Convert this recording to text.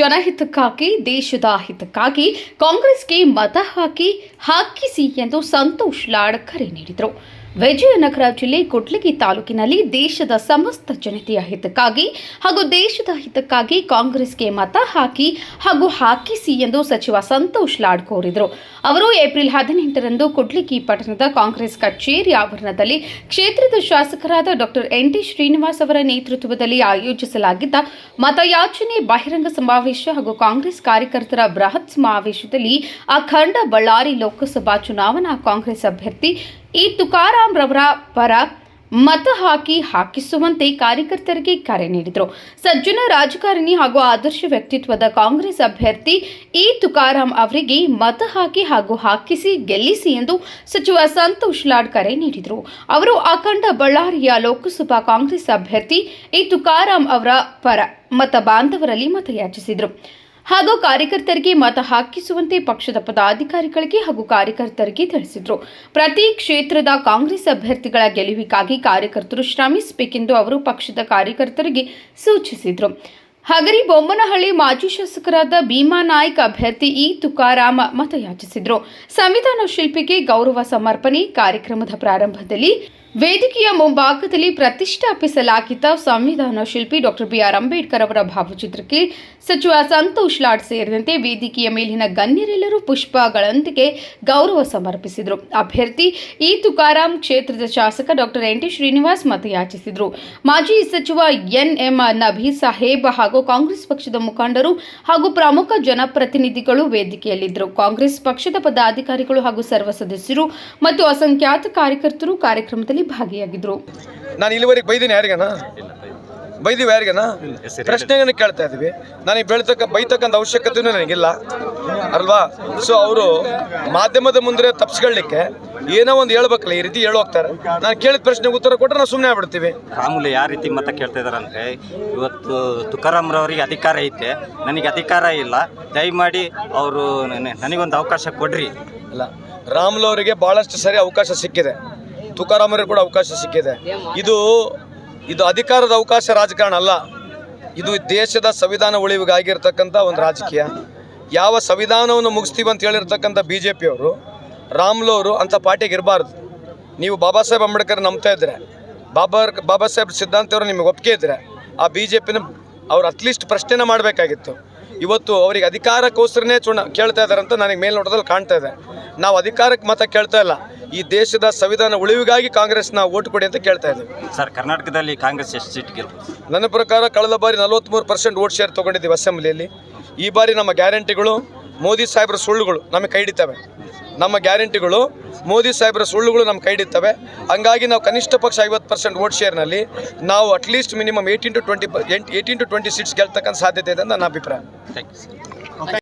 ಜನಹಿತಕ್ಕಾಗಿ ದೇಶದ ಹಿತಕ್ಕಾಗಿ ಕಾಂಗ್ರೆಸ್ಗೆ ಮತ ಹಾಕಿ ಹಾಕಿಸಿ ಎಂದು ಸಂತೋಷ್ ಲಾಡ್ ಕರೆ ನೀಡಿದರು. ವಿಜಯನಗರ ಜಿಲ್ಲೆ ಕುಟ್ಲಗಿ ತಾಲೂಕಿನಲ್ಲಿ ದೇಶದ ಸಮಸ್ತ ಜನತೆಯ ಹಿತಕ್ಕಾಗಿ ಹಾಗೂ ದೇಶದ ಹಿತಕ್ಕಾಗಿ ಕಾಂಗ್ರೆಸ್ಗೆ ಮತ ಹಾಕಿ ಹಾಗೂ ಹಾಕಿಸಿ ಎಂದು ಸಚಿವ ಸಂತೋಷ್ ಲಾಡ್ ಕೋರಿದರು. ಅವರು ಏಪ್ರಿಲ್ ಹದಿನೆಂಟರಂದು ಕೊಟ್ಲಗಿ ಪಟ್ಟಣದ ಕಾಂಗ್ರೆಸ್ ಕಚೇರಿ ಆವರಣದಲ್ಲಿ ಕ್ಷೇತ್ರದ ಶಾಸಕರಾದ ಡಾಕ್ಟರ್ ಎನ್ ಟಿ ಶ್ರೀನಿವಾಸ್ ಅವರ ನೇತೃತ್ವದಲ್ಲಿ ಆಯೋಜಿಸಲಾಗಿದ್ದ ಮತಯಾಚನೆ ಬಹಿರಂಗ ಸಮಾವೇಶ ಹಾಗೂ ಕಾಂಗ್ರೆಸ್ ಕಾರ್ಯಕರ್ತರ ಬೃಹತ್ ಸಮಾವೇಶದಲ್ಲಿ ಅಖಂಡ ಬಳ್ಳಾರಿ ಲೋಕಸಭಾ ಚುನಾವಣಾ ಕಾಂಗ್ರೆಸ್ ಅಭ್ಯರ್ಥಿ ಈ ತುಕಾರಾಂ ರವರ ಪರ ಮತ ಹಾಕಿ ಹಾಕಿಸುವಂತೆ ಕಾರ್ಯಕರ್ತರಿಗೆ ಕರೆ ನೀಡಿದರು. ಸಜ್ಜನ ರಾಜಕಾರಣಿ ಹಾಗೂ ಆದರ್ಶ ವ್ಯಕ್ತಿತ್ವದ ಕಾಂಗ್ರೆಸ್ ಅಭ್ಯರ್ಥಿ ಇ ತುಕಾರಾಂ ಅವರಿಗೆ ಮತ ಹಾಕಿ ಹಾಗೂ ಹಾಕಿಸಿ ಗೆಲ್ಲಿಸಿ ಎಂದು ಸಚಿವ ಸಂತೋಷ್ ಲಾಡ್ ಕರೆ ನೀಡಿದರು. ಅವರು ಅಖಂಡ ಬಳ್ಳಾರಿಯ ಲೋಕಸಭಾ ಕಾಂಗ್ರೆಸ್ ಅಭ್ಯರ್ಥಿ ಇ ತುಕಾರಾಂ ಅವರ ಪರ ಮತ ಬಾಂಧವರಲ್ಲಿ ಮತಯಾಚಿಸಿದರು. ಹಾಗೂ ಕಾರ್ಯಕರ್ತರಿಗೆ ಮತ ಹಾಕಿಸುವಂತೆ ಪಕ್ಷದ ಪದಾಧಿಕಾರಿಗಳಿಗೆ ಹಾಗೂ ಕಾರ್ಯಕರ್ತರಿಗೆ ತಿಳಿಸಿದರು. ಪ್ರತಿ ಕ್ಷೇತ್ರದ ಕಾಂಗ್ರೆಸ್ ಅಭ್ಯರ್ಥಿಗಳ ಗೆಲುವಿಗಾಗಿ ಕಾರ್ಯಕರ್ತರು ಶ್ರಮಿಸಬೇಕೆಂದು ಅವರು ಪಕ್ಷದ ಕಾರ್ಯಕರ್ತರಿಗೆ ಸೂಚಿಸಿದರು. ಹಗರಿ ಬೊಮ್ಮನಹಳ್ಳಿ ಮಾಜಿ ಶಾಸಕರಾದ ಭೀಮಾ ನಾಯ್ಕ ಅಭ್ಯರ್ಥಿ ಇ ತುಕಾರಾಮ ಮತಯಾಚಿಸಿದರು. ಸಂವಿಧಾನ ಶಿಲ್ಪಿಗೆ ಗೌರವ ಸಮರ್ಪಣೆ ಕಾರ್ಯಕ್ರಮದ ಪ್ರಾರಂಭದಲ್ಲಿ ವೇದಿಕೆಯ ಮುಂಭಾಗದಲ್ಲಿ ಪ್ರತಿಷ್ಠಾಪಿಸಲಾಗಿದ್ದ ಸಂವಿಧಾನ ಶಿಲ್ಪಿ ಡಾಕ್ಟರ್ ಬಿಆರ್ ಅಂಬೇಡ್ಕರ್ ಅವರ ಭಾವಚಿತ್ರಕ್ಕೆ ಸಚಿವ ಸಂತೋಷ್ ಲಾಡ್ ಸೇರಿದಂತೆ ವೇದಿಕೆಯ ಮೇಲಿನ ಗಣ್ಯರೆಲ್ಲರೂ ಪುಷ್ಪಗಳೊಂದಿಗೆ ಗೌರವ ಸಮರ್ಪಿಸಿದರು. ಅಭ್ಯರ್ಥಿ ಈ ತುಕಾರಾಂ ಕ್ಷೇತ್ರದ ಶಾಸಕ ಡಾಕ್ಟರ್ ಎನ್ ಟಿ ಶ್ರೀನಿವಾಸ್ ಮತಯಾಚಿಸಿದರು. ಮಾಜಿ ಸಚಿವ ಎನ್ ಎಂ ನಭಿ ಸಾಹೇಬ್ ಹಾಗೂ ಕಾಂಗ್ರೆಸ್ ಪಕ್ಷದ ಮುಖಂಡರು ಹಾಗೂ ಪ್ರಮುಖ ಜನಪ್ರತಿನಿಧಿಗಳು ವೇದಿಕೆಯಲ್ಲಿದ್ದರು. ಕಾಂಗ್ರೆಸ್ ಪಕ್ಷದ ಪದಾಧಿಕಾರಿಗಳು ಹಾಗೂ ಸರ್ವ ಸದಸ್ಯರು ಮತ್ತು ಅಸಂಖ್ಯಾತ ಕಾರ್ಯಕರ್ತರು ಕಾರ್ಯಕ್ರಮದಲ್ಲಿ ಭಾಗಿಯಾಗಿದ್ದರು ನಾನು ಇಲ್ಲಿವರೆಗೆ ಬೈದೀನಿ ಯಾರಿಗನ? ಬೈದೀವಿ ಯಾರಿಗನ? ಪ್ರಶ್ನೆಗಳನ್ನು ಕೇಳ್ತಾ ಇದ್ದೀವಿ. ನನಗೆ ಬೆಳ್ತಕ್ಕ ಬೈತಕ್ಕಂಥ ಅವಶ್ಯಕತೆಯೂ ನನಗಿಲ್ಲ. ಅಲ್ವಾ? ಸೊ ಅವರು ಮಾಧ್ಯಮದ ಮುಂದೆ ತಪ್ಪಿಸ್ಕೊಳ್ಳಿಕ್ಕೆ ಏನೋ ಒಂದು ಹೇಳ್ಬೇಕಲ್ಲ ಈ ರೀತಿ ಹೇಳೋಗ್ತಾರೆ ಹೋಗ್ತಾರೆ. ನಾನು ಕೇಳಿದ ಪ್ರಶ್ನೆಗೆ ಉತ್ತರ ಕೊಟ್ಟರೆ ನಾವು ಸುಮ್ಮನೆ ಆಗ್ಬಿಡ್ತೀವಿ. ಮಾಮೂಲಿ ಯಾವ ರೀತಿ ಮತ ಕೇಳ್ತಾ ಇದಾರೆ ಅಂದರೆ ಇವತ್ತು ತುಕಾರಾಮ್ರವರಿಗೆ ಅಧಿಕಾರ ಐತೆ. ನನಗೆ ಅಧಿಕಾರ ಇಲ್ಲ. ದಯಮಾಡಿ ಅವರು ನನಗೊಂದು ಅವಕಾಶ ಕೊಡ್ರಿ. ಅಲ್ಲ ರಾಮುಲು ಅವರಿಗೆ ಭಾಳಷ್ಟು ಸರಿ ಅವಕಾಶ ಸಿಕ್ಕಿದೆ. ತುಕಾರಾಮರಿಗೆ ಕೂಡ ಅವಕಾಶ ಸಿಕ್ಕಿದೆ. ಇದು ಇದು ಅಧಿಕಾರದ ಅವಕಾಶ ರಾಜಕಾರಣ ಅಲ್ಲ. ಇದು ದೇಶದ ಸಂವಿಧಾನ ಉಳಿವಿಗಾಗಿರ್ತಕ್ಕಂಥ ಒಂದು ರಾಜಕೀಯ. ಯಾವ ಸಂವಿಧಾನವನ್ನು ಮುಗಿಸ್ತೀವಿ ಅಂತ ಹೇಳಿರ್ತಕ್ಕಂಥ ಬಿ ಜೆ ಪಿಯವರು ಅವರು ಅಂಥ ಪಾರ್ಟಿಗೆ ಇರಬಾರ್ದು. ನೀವು ಬಾಬಾ ಸಾಹೇಬ್ ಅಂಬೇಡ್ಕರ್ ನಂಬ್ತಾ ಇದ್ದರೆ ಬಾಬಾ ಬಾಬಾ ಸಾಹೇಬ್ ಸಿದ್ಧಾಂತವರು ನಿಮಗೆ ಒಪ್ಪಿಗೆ ಇದ್ದರೆ ಆ ಬಿ ಜೆ ಪಿನ ಅವ್ರು ಅಟ್ಲೀಸ್ಟ್ ಪ್ರಶ್ನೆನ ಮಾಡಬೇಕಾಗಿತ್ತು. ಇವತ್ತು ಅವರಿಗೆ ಅಧಿಕಾರಕ್ಕೋಸ್ಕರನೇ ಚುನ ಕೇಳ್ತಾ ಇದ್ದಾರೆ ಅಂತ ನನಗೆ ಮೇಲ್ನೋಟದಲ್ಲಿ ಕಾಣ್ತಾ ಇದೆ. ನಾವು ಅಧಿಕಾರಕ್ಕೆ ಮತ ಕೇಳ್ತಾ ಇಲ್ಲ. ಈ ದೇಶದ ಸಂವಿಧಾನ ಉಳಿವಿಗಾಗಿ ಕಾಂಗ್ರೆಸ್ನ ಓಟ್ ಕೊಡಿ ಅಂತ ಕೇಳ್ತಾ ಇದ್ದೀವಿ. ಸರ್ ಕರ್ನಾಟಕದಲ್ಲಿ ಕಾಂಗ್ರೆಸ್ ಎಷ್ಟು ಸೀಟ್ ಗೆಲ್ಬೋದು? ನನ್ನ ಪ್ರಕಾರ ಕಳೆದ ಬಾರಿ ನಲವತ್ತ್ಮೂರು ಪರ್ಸೆಂಟ್ ಓಟ್ ಶೇರ್ ತೊಗೊಂಡಿದ್ದೀವಿ ಅಸೆಂಬ್ಲಿಯಲ್ಲಿ. ಈ ಬಾರಿ ನಮ್ಮ ಗ್ಯಾರಂಟಿಗಳು ಮೋದಿ ಸಾಹೇಬ್ರ ಸುಳ್ಳುಗಳು ನಮಗೆ ಕೈ ಹಿಡಿತವೆ. ನಮ್ಮ ಗ್ಯಾರಂಟಿಗಳು ಮೋದಿ ಸಾಹೇಬ್ರ ಸುಳ್ಳುಗಳು ನಮ್ಮ ಕೈ ಹಿಡಿತವೆ. ಹಂಗಾಗಿ ನಾವು ಕನಿಷ್ಠ ಪಕ್ಷ ಐವತ್ತು ಪರ್ಸೆಂಟ್ ವೋಟ್ ಶೇರ್ನಲ್ಲಿ ನಾವು at least minimum eighteen to twenty eighteen to twenty seats ಗೆಲ್ತಕ್ಕಂಥ ಸಾಧ್ಯತೆ ಇದೆ ಅಂತ ನನ್ನ ಅಭಿಪ್ರಾಯ. Thank you